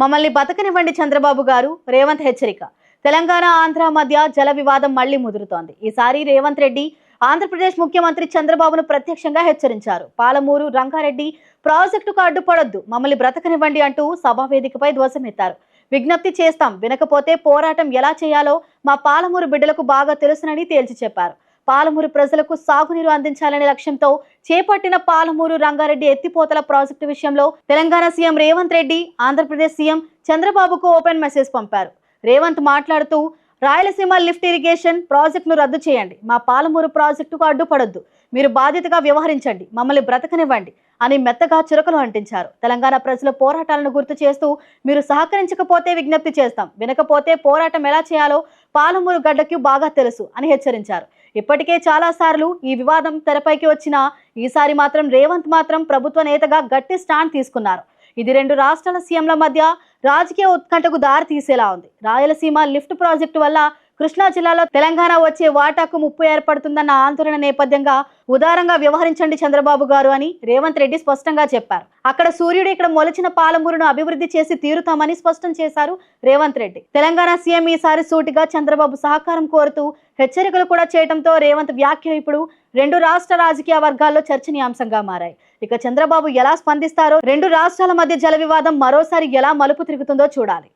మమ్మల్ని బతకనివ్వండి చంద్రబాబు గారు. రేవంత్ హెచ్చరిక. తెలంగాణ ఆంధ్ర మధ్య జల వివాదం మళ్ళీ ముదురుతోంది. ఈసారి రేవంత్ రెడ్డి ఆంధ్రప్రదేశ్ ముఖ్యమంత్రి చంద్రబాబును ప్రత్యక్షంగా హెచ్చరించారు. పాలమూరు రంగారెడ్డి ప్రాజెక్టుకు అడ్డుపడొద్దు. మమ్మల్ని బ్రతకనివ్వండి అంటూ సభా వేదికపై ధ్వజమెత్తారు. విజ్ఞప్తి చేస్తాం. వినకపోతే పోరాటం ఎలా చేయాలో మా పాలమూరు బిడ్డలకు బాగా తెలుసునని తేల్చి చెప్పారు. పాలమూరు ప్రజలకు సాగునీరు అందించాలనే లక్ష్యంతో చేపట్టిన పాలమూరు రంగారెడ్డి ఎత్తిపోతల ప్రాజెక్టు విషయంలో తెలంగాణ సీఎం రేవంత్ రెడ్డి ఆంధ్రప్రదేశ్ సీఎం చంద్రబాబుకు ఓపెన్ మెసేజ్ పంపారు. రేవంత్ మాట్లాడుతూ రాయలసీమ లిఫ్ట్ ఇరిగేషన్ ప్రాజెక్టును రద్దు చేయండి. మా పాలమూరు ప్రాజెక్టుకు అడ్డుపడొద్దు. మీరు బాధ్యతగా వ్యవహరించండి. మమ్మల్ని బ్రతకనివ్వండి అని మెత్తగా చురకలు అంటించారు. తెలంగాణ ప్రజల పోరాటాలను గుర్తు చేస్తూ మీరు సహకరించకపోతే విజ్ఞప్తి చేస్తాం. వినకపోతే పోరాటం ఎలా చేయాలో పాలమూరు గడ్డకి బాగా తెలుసు అని హెచ్చరించారు. ఇప్పటికే చాలా సార్లు ఈ వివాదం తెరపైకి వచ్చిన ఈసారి మాత్రం రేవంత్ మాత్రం ప్రభుత్వ నేతగా గట్టి స్టాండ్ తీసుకున్నారు. ఇది రెండు రాష్ట్రాల సీఎంల మధ్య రాజకీయ ఉత్కంఠకు దారి తీసేలా ఉంది. రాయలసీమ లిఫ్ట్ ప్రాజెక్టు వల్ల కృష్ణా జిల్లాలో తెలంగాణ వచ్చే వాటాకు ముప్పు ఏర్పడుతుందన్న ఆందోళన నేపథ్యంగా ఉదారంగా వ్యవహరించండి చంద్రబాబు గారు అని రేవంత్ రెడ్డి స్పష్టంగా చెప్పారు. అక్కడ సూర్యుడు ఇక్కడ మొలిచిన పాలమూరును అభివృద్ధి చేసి తీరుతామని స్పష్టం చేశారు రేవంత్ రెడ్డి. తెలంగాణ సీఎం ఈసారి సూటిగా చంద్రబాబు సహకారం కోరుతూ హెచ్చరికలు కూడా చేయడంతో రేవంత్ వ్యాఖ్య ఇప్పుడు రెండు రాష్ట్ర రాజకీయ వర్గాల్లో చర్చనీయాంశంగా మారాయి. ఇక చంద్రబాబు ఎలా స్పందిస్తారో రెండు రాష్ట్రాల మధ్య జల వివాదం మరోసారి ఎలా మలుపు తిరుగుతుందో చూడాలి.